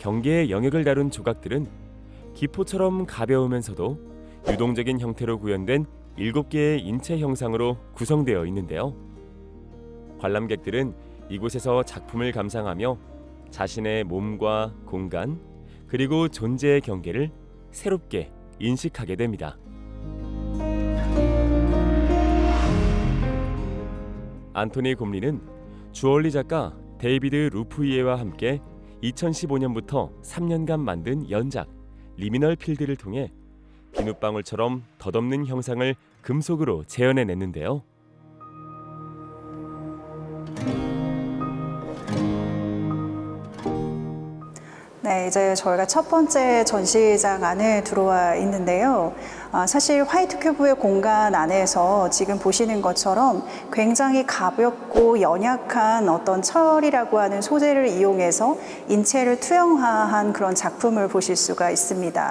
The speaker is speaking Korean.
경계의 영역을 다룬 조각들은 기포처럼 가벼우면서도 유동적인 형태로 구현된 일곱 개의 인체 형상으로 구성되어 있는데요. 관람객들은 이곳에서 작품을 감상하며 자신의 몸과 공간 그리고 존재의 경계를 새롭게 인식하게 됩니다. 안토니 곰리는 주얼리 작가 데이비드 루프이에와 함께 2015년부터 3년간 만든 연작 리미널 필드를 통해 비눗방울처럼 덧없는 형상을 금속으로 재현해냈는데요. 네, 이제 저희가 첫 번째 전시장 안에 들어와 있는데요. 아, 사실 화이트 큐브의 공간 안에서 지금 보시는 것처럼 굉장히 가볍고 연약한 어떤 철이라고 하는 소재를 이용해서 인체를 투영화한 그런 작품을 보실 수가 있습니다.